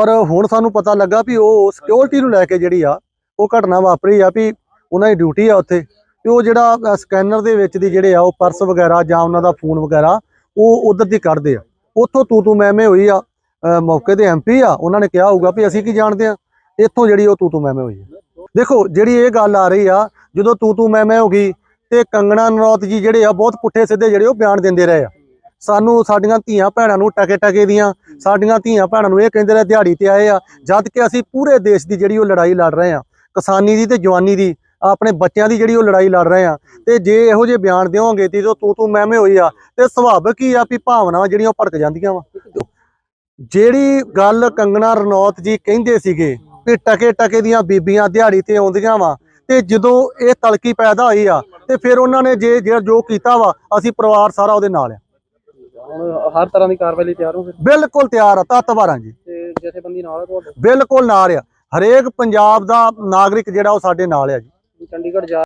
ਪਰ ਹੁਣ ਸਾਨੂੰ ਪਤਾ ਲੱਗਾ ਵੀ ਉਹ ਸਿਕਿਉਰਿਟੀ ਨੂੰ ਲੈ ਕੇ ਜਿਹੜੀ ਆ, ਉਹ ਘਟਨਾ ਵਾਪਰੀ ਆ ਵੀ ਉਹਨਾਂ ਦੀ ਡਿਊਟੀ ਆ ਉੱਥੇ। ਤੇ ਉਹ ਜਿਹੜਾ ਸਕੈਨਰ ਦੇ ਵਿੱਚ ਦੀ ਜਿਹੜੇ ਆ, ਉਹ ਪਰਸ ਵਗੈਰਾ ਜਾਂ ਉਹਨਾਂ ਦਾ ਫੋਨ ਵਗੈਰਾ, ਉਹ ਉਧਰ ਦੀ ਕੱਢਦੇ ਆ। ਉੱਥੋਂ ਤੂੰ ਤੂੰ ਮੈਂ ਮੈਂ ਹੋਈ ਆ ਮੌਕੇ ਦੇ ਐਮਪੀ ਆ, ਉਹਨਾਂ ਨੇ ਕਿਹਾ ਹੋਊਗਾ ਵੀ ਅਸੀਂ ਕੀ ਜਾਣਦੇ ਆ? ਇੱਥੋਂ ਜਿਹੜੀ ਉਹ ਤੂੰ ਤੂੰ ਮੈਂ ਮੈਂ ਹੋਈ ਆ। ਦੇਖੋ, ਜਿਹੜੀ ਇਹ ਗੱਲ ਆ ਰਹੀ ਆ, ਜਦੋਂ ਤੂੰ ਤੂੰ ਮੈਂ ਮੈਂ ਹੋ ਗਈ, ਤੇ ਕੰਗਣਾ ਨਰੌਤ ਜੀ ਜਿਹੜੇ ਆ, ਬਹੁਤ ਪੁੱਠੇ ਸਿੱਧੇ ਜਿਹੜੇ ਉਹ ਬਿਆਨ ਦਿੰਦੇ ਰਹੇ ਆ। ਸਾਨੂੰ ਸਾਡੀਆਂ ਧੀਆਂ ਭੈਣਾਂ ਨੂੰ ਟਕੇ ਟਕੇ ਦੀਆਂ, ਸਾਡੀਆਂ ਧੀਆਂ ਭੈਣਾਂ ਨੂੰ ਇਹ ਕਹਿੰਦੇ ਰਹੇ, ਦਿਹਾੜੀ ਤੇ ਆਏ ਆ, ਜਦ ਕਿ ਅਸੀਂ ਪੂਰੇ ਦੇਸ਼ ਦੀ ਜਿਹੜੀ ਉਹ ਲੜਾਈ ਲੜ ਰਹੇ ਆ, ਕਿਸਾਨੀ ਦੀ ਤੇ ਜਵਾਨੀ ਦੀ, ਆਪਣੇ ਬੱਚਿਆਂ ਦੀ ਜਿਹੜੀ ਉਹ ਲੜਾਈ ਲੜ ਰਹੇ ਆ, ਤੇ ਜੇ ਇਹੋ ਜਿਹੇ ਬਿਆਨ ਦਿਓਗੇ ਤੇ ਜਦੋਂ ਤੂੰ ਤੂੰ ਮੈਂ ਹੋਈ ਆ, ਤੇ ਸੁਭਾਵਿਕ ਹੀ ਆ ਵੀ ਭਾਵਨਾਵਾਂ ਜਿਹੜੀਆਂ ਉਹ ਭੜਕ ਜਾਂਦੀਆਂ ਵਾ? ਜਿਹੜੀ ਗੱਲ ਕੰਗਣਾ ਰਣੌਤ ਜੀ ਕਹਿੰਦੇ ਸੀਗੇ ਵੀ ਟਕੇ ਟਕੇ ਦੀਆਂ ਬੀਬੀਆਂ ਦਿਹਾੜੀ ਤੇ ਆਉਂਦੀਆਂ ਵਾ, ਤੇ ਜਦੋਂ ਇਹ ਤਲਕੀ ਪੈਦਾ ਹੋਈ ਆ, ਤੇ ਫਿਰ ਉਹਨਾਂ ਨੇ ਜੇ ਜਿਹੜਾ ਜੋ ਕੀਤਾ ਵਾ, ਅਸੀਂ ਪਰਿਵਾਰ ਸਾਰਾ ਉਹਦੇ ਨਾਲ ਆ। ਹੁਣ ਹਰ ਤਰ੍ਹਾਂ ਦੀ ਕਾਰਵਾਈ ਲਈ ਤਿਆਰ ਹੋ ਫਿਰ? ਬਿਲਕੁਲ ਤਿਆਰ ਆ ਤਤਵਾਰਾਂ ਜੀ। ਤੇ ਜਥੇਬੰਦੀ ਨਾਲ ਹੈ ਤੁਹਾਡੇ? ਬਿਲਕੁਲ ਨਾਲ ਆ। ਹਰੇਕ ਪੰਜਾਬ ਦਾ ਨਾਗਰਿਕ ਜਿਹੜਾ ਉਹ ਸਾਡੇ ਨਾਲ ਆ ਜੀ। ਚੰਡੀਗੜ੍ਹ ਜਾ